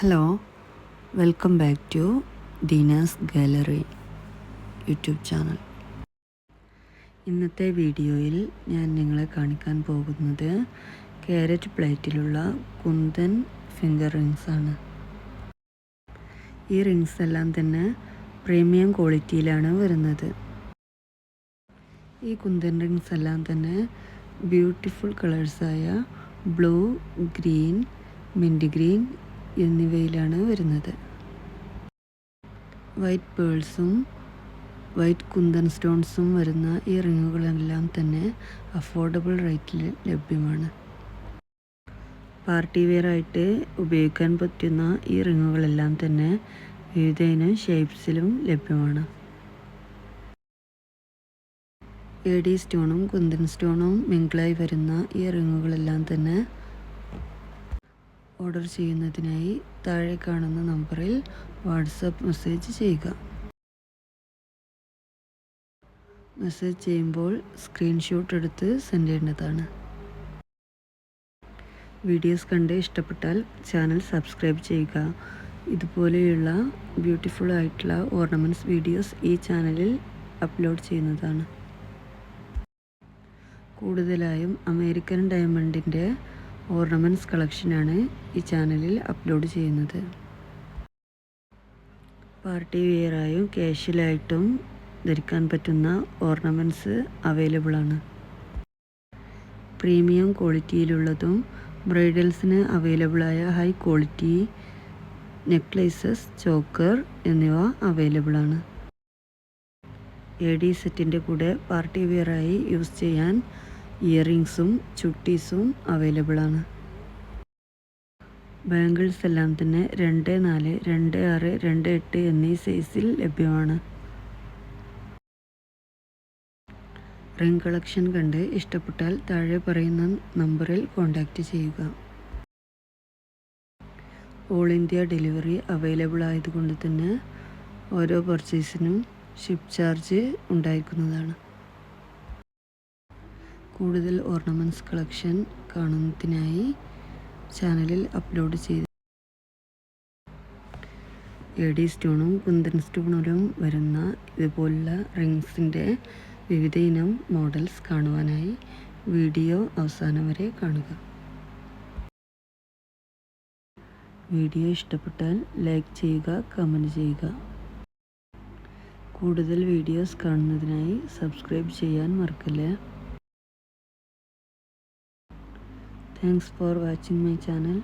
Hello welcome back to Deena's gallery YouTube channel ഇന്നത്തെ വീഡിയോയിൽ ഞാൻ നിങ്ങളെ കാണിക്കാൻ പോകുന്നത് ക്യാരറ്റ് പ്ലേറ്റിലുള്ള കുന്തൻ ഫിംഗർ റിങ്സ് ആണ്. ഈ റിങ്സ് എല്ലാം തന്നെ പ്രീമിയം ക്വാളിറ്റിയിലാണ് വരുന്നത്. ഈ കുന്തൻ റിങ്സ് എല്ലാം തന്നെ ബ്യൂട്ടിഫുൾ കളേഴ്സായ ബ്ലൂ ഗ്രീൻ മിന്റ് ഗ്രീൻ എന്നിവയിലാണ് വരുന്നത്. വൈറ്റ് പേൾസും വൈറ്റ് കുന്തൻ സ്റ്റോൺസും വരുന്ന ഈ റിങ്ങുകളെല്ലാം തന്നെ അഫോർഡബിൾ റേറ്റിൽ ലഭ്യമാണ്. പാർട്ടി വെയർ ആയിട്ട് ഉപയോഗിക്കാൻ പറ്റുന്ന ഈ റിങ്ങുകളെല്ലാം തന്നെ വിവിധ ഇനം ഷേപ്സിലും ലഭ്യമാണ് എ ഡി സ്റ്റോണും കുന്തൻ സ്റ്റോണും മിങ്കിളായി വരുന്ന ഈ റിങ്ങുകളെല്ലാം തന്നെ ഓർഡർ ചെയ്യുന്നതിനായി താഴെ കാണുന്ന നമ്പറിൽ വാട്സപ്പ് മെസ്സേജ് ചെയ്യുക. മെസ്സേജ് ചെയ്യുമ്പോൾ സ്ക്രീൻഷോട്ട് എടുത്ത് സെൻഡ് ചെയ്യേണ്ടതാണ്. വീഡിയോസ് കണ്ട് ഇഷ്ടപ്പെട്ടാൽ ചാനൽ സബ്സ്ക്രൈബ് ചെയ്യുക. ഇതുപോലെയുള്ള ബ്യൂട്ടിഫുൾ ആയിട്ടുള്ള ഓർണമെന്റ്സ് വീഡിയോസ് ഈ ചാനലിൽ അപ്ലോഡ് ചെയ്യുന്നതാണ്. കൂടുതലായും അമേരിക്കൻ ഡയമണ്ടിന്റെ ഓർണമെന്റ്സ് കളക്ഷനാണ് ഈ ചാനലിൽ അപ്ലോഡ് ചെയ്യുന്നത്. പാർട്ടി വെയറായും ക്യാഷ്വലായിട്ടും ധരിക്കാൻ പറ്റുന്ന ഓർണമെന്റ്സ് അവൈലബിൾ ആണ് പ്രീമിയം ക്വാളിറ്റിയിലുള്ളതും ബ്രൈഡൽസിന് അവൈലബിളായ ഹൈ ക്വാളിറ്റി നെക്ലേസസ് ചോക്കർ എന്നിവ അവൈലബിൾ ആണ് എ ഡി സെറ്റിന്റെ കൂടെ പാർട്ടി വെയറായി യൂസ് ചെയ്യാൻ ഇയറിങ്സും ചുട്ടീസും അവൈലബിൾ ആണ് ബാംഗിൾസ് എല്ലാം തന്നെ രണ്ട് നാല് രണ്ട് ആറ് രണ്ട് എട്ട് എന്നീ സൈസിൽ ലഭ്യമാണ്. റിംഗ് കളക്ഷൻ കണ്ട് ഇഷ്ടപ്പെട്ടാൽ താഴെ പറയുന്ന നമ്പറിൽ കോൺടാക്റ്റ് ചെയ്യുക. ഓൾ ഇന്ത്യ ഡെലിവറി അവൈലബിൾ ആയതുകൊണ്ട് തന്നെ ഓരോ പർച്ചേസിനും ഷിപ്പ് ചാർജ് ഉണ്ടായിരിക്കുന്നതാണ്. കൂടുതൽ ഓർണമെന്റ്സ് കളക്ഷൻ കാണുന്നതിനായി ചാനലിൽ അപ്ലോഡ് ചെയ്ത് ലേഡി സ്റ്റോണും കുന്തൻ സ്റ്റോണിലും വരുന്ന ഇതുപോലുള്ള റിങ്സിന്റെ വിവിധ ഇനം മോഡൽസ് കാണുവാനായി വീഡിയോ അവസാനം വരെ കാണുക. വീഡിയോ ഇഷ്ടപ്പെട്ടാൽ ലൈക്ക് ചെയ്യുക കമന്റ് ചെയ്യുക. കൂടുതൽ വീഡിയോസ് കാണുന്നതിനായി സബ്സ്ക്രൈബ് ചെയ്യാൻ മറക്കല്ലേ? Thanks for watching my channel.